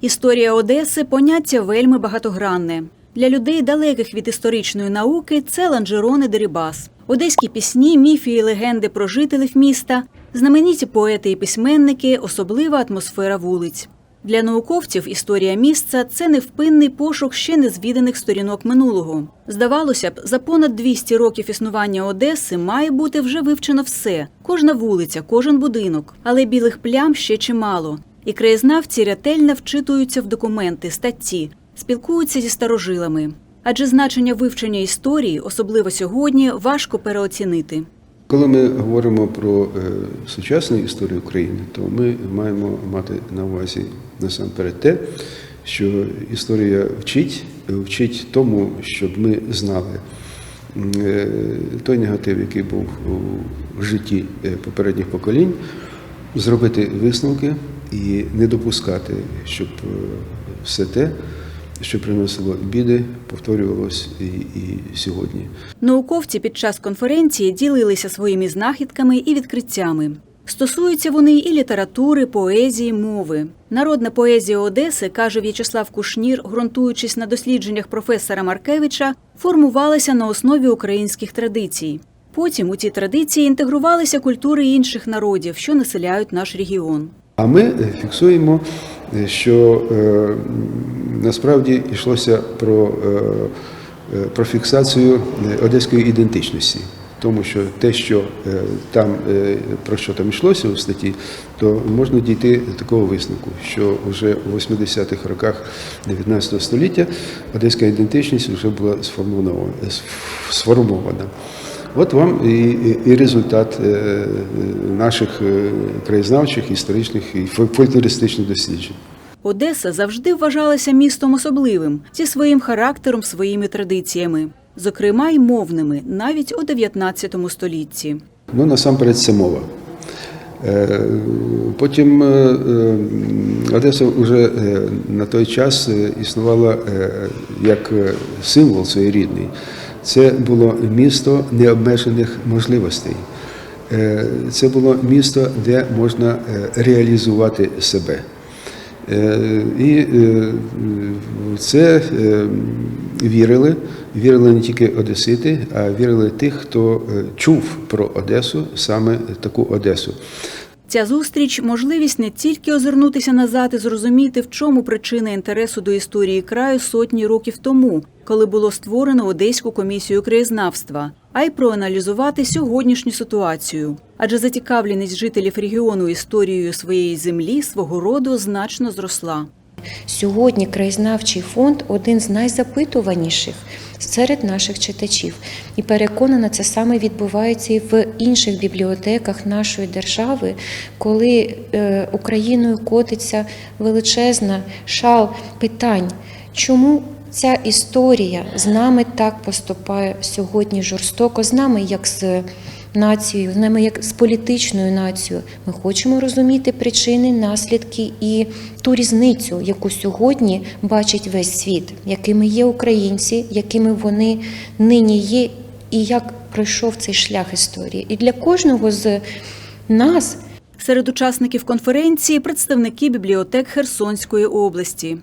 Історія Одеси поняття вельми багатогранне. Для людей, далеких від історичної науки, це ланжерон і дерибас. Одеські пісні, міфи і легенди про жителів міста, знамениті поети і письменники, особлива атмосфера вулиць. Для науковців історія місця це невпинний пошук ще незвіданих сторінок минулого. Здавалося б, за понад 200 років існування Одеси має бути вже вивчено все: кожна вулиця, кожен будинок. Але білих плям ще чимало. І краєзнавці ретельно вчитуються в документи, статті, спілкуються зі старожилами. Адже значення вивчення історії, особливо сьогодні, важко переоцінити. Коли ми говоримо про е, сучасну історію України, то ми маємо мати на увазі насамперед те, що історія вчить, вчить тому, щоб ми знали е, той негатив, який був у житті е, попередніх поколінь, зробити висновки і не допускати, щоб е, все те, що приносило біди, повторювалось і, і сьогодні. Науковці під час конференції ділилися своїми знахідками і відкриттями. Стосуються вони і літератури, поезії, мови. Народна поезія Одеси, каже В'ячеслав Кушнір, ґрунтуючись на дослідженнях професора Маркевича, формувалася на основі українських традицій. Потім у ці традиції інтегрувалися культури інших народів, що населяють наш регіон. А ми е, фіксуємо, е, що е, насправді йшлося про, про фіксацію одеської ідентичності. Тому що те, що там про що там йшлося у статті, то можна дійти до такого висновку, що вже у 80-х роках 19 століття одеська ідентичність вже була сформована. От вам і, і, і результат е, наших е, краєзнавчих, історичних і фольк- фольклористичних досліджень. Одеса завжди вважалася містом особливим зі своїм характером, своїми традиціями, зокрема й мовними, навіть у 19 столітті. Ну, насамперед, це мова. Е, Потім Одеса вже на той час існувала як символ своєрідний. Це було місто необмежених можливостей. Е, Це було місто, де можна е, реалізувати себе. Е, І це вірили, вірили не тільки одесити, а вірили тих, хто чув про Одесу, саме таку Одесу. Ця зустріч можливість не тільки озирнутися назад і зрозуміти, в чому причина інтересу до історії краю сотні років тому, коли було створено Одеську комісію краєзнавства, а й проаналізувати сьогоднішню ситуацію. Адже зацікавленість жителів регіону історією своєї землі свого роду значно зросла. Сьогодні краєзнавчий фонд один з найзапитуваніших серед наших читачів. І переконана, це саме відбувається і в інших бібліотеках нашої держави, коли е, Україною котиться величезна шал питань, чому ця історія з нами так поступає сьогодні жорстоко, з нами як з нацією, з нами як з політичною нацією. Ми хочемо розуміти причини, наслідки і ту різницю, яку сьогодні бачить весь світ, якими є українці, якими вони нині є, і як пройшов цей шлях історії. І для кожного з нас Серед учасників конференції представники бібліотек Херсонської області.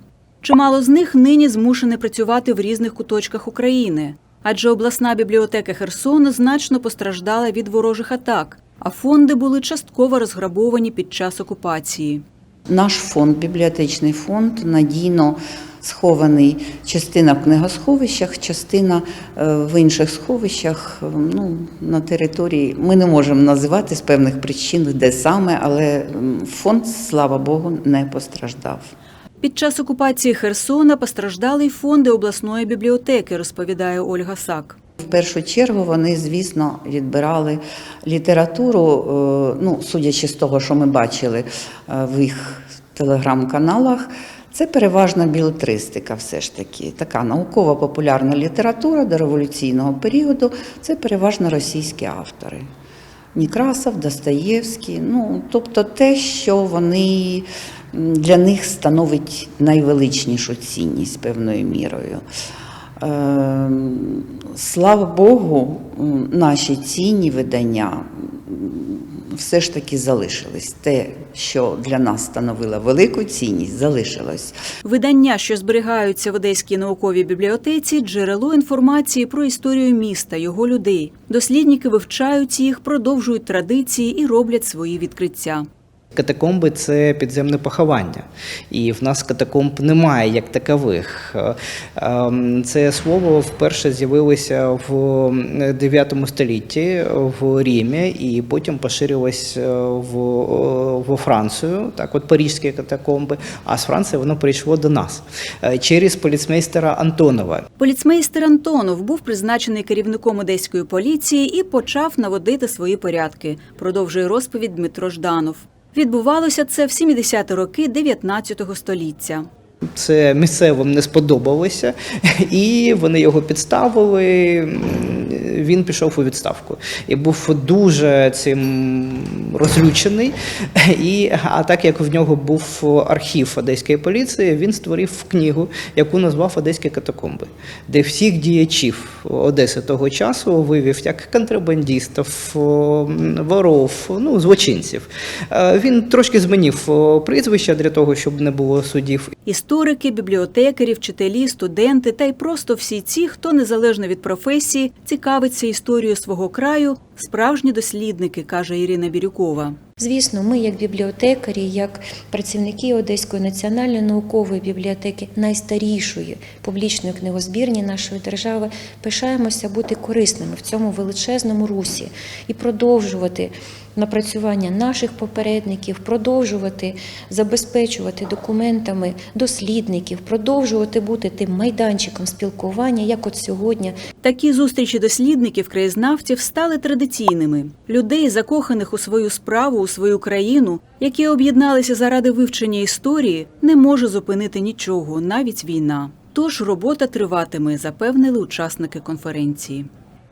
Чимало з них нині змушені працювати в різних куточках України, адже обласна бібліотека Херсону значно постраждала від ворожих атак, а фонди були частково розграбовані під час окупації. Наш фонд, бібліотечний фонд, надійно схований частина в книгосховищах, частина е, в інших сховищах. е, Ну, на території ми не можемо називати з певних причин, де саме, але фонд, слава Богу, не постраждав. Під час окупації Херсона постраждали й фонди обласної бібліотеки, розповідає Ольга Сак. В першу чергу вони, звісно, відбирали літературу, е, ну, судячи з того, що ми бачили е, в їх телеграм-каналах, це переважна білетристика, все ж таки. Така наукова популярна література до революційного періоду це переважно російські автори. Некрасов, Достоєвський, ну, тобто те, що вони для них становить найвеличнішу цінність певною мірою. Ем, Слава Богу, наші цінні видання все ж таки залишились. Те, що для нас становило велику цінність, залишилось. Видання, що зберігаються в Одеській науковій бібліотеці, джерело інформації про історію міста, його людей. Дослідники вивчають їх, продовжують традиції і роблять свої відкриття. Катакомби це підземне поховання, і в нас катакомб немає як такових. Е, ем, Це слово вперше з'явилося в 9 столітті в Римі, і потім поширилось е, в, Францію, так от парижські катакомби. А з Франції воно прийшло до нас е, через поліцмейстера Антонова. Поліцмейстер Антонов був призначений керівником одеської поліції і почав наводити свої порядки. Продовжує розповідь Дмитро Жданов. Відбувалося це в 70-ті роки 19 століття. Це місцевим не сподобалося, і вони його підставили. Він пішов у відставку і був дуже цим розлючений. І, а так як в нього був архів одеської поліції, він створив книгу, яку назвав Одеські катакомби, де всіх діячів Одеси того часу вивів як контрабандистів, воров, ну, злочинців. Е, Він трошки змінив о, прізвища для того, щоб не було судів. Історики, бібліотекарі, вчителі, студенти та й просто всі ті, хто незалежно від професії цікавиться історією свого краю, справжні дослідники, каже Ірина Бірюкова. Звісно, ми, як бібліотекарі, як працівники Одеської національної наукової бібліотеки, найстарішої публічної книгозбірні нашої держави, пишаємося бути корисними в цьому величезному русі і продовжувати напрацювання наших попередників, продовжувати забезпечувати документами дослідників, продовжувати бути тим майданчиком спілкування, як от сьогодні Такі зустрічі дослідників, краєзнавців стали традиційними. Людей, закоханих у свою справу, у свою країну, які об'єдналися заради вивчення історії, не може зупинити нічого, навіть війна. Тож робота триватиме, запевнили учасники конференції.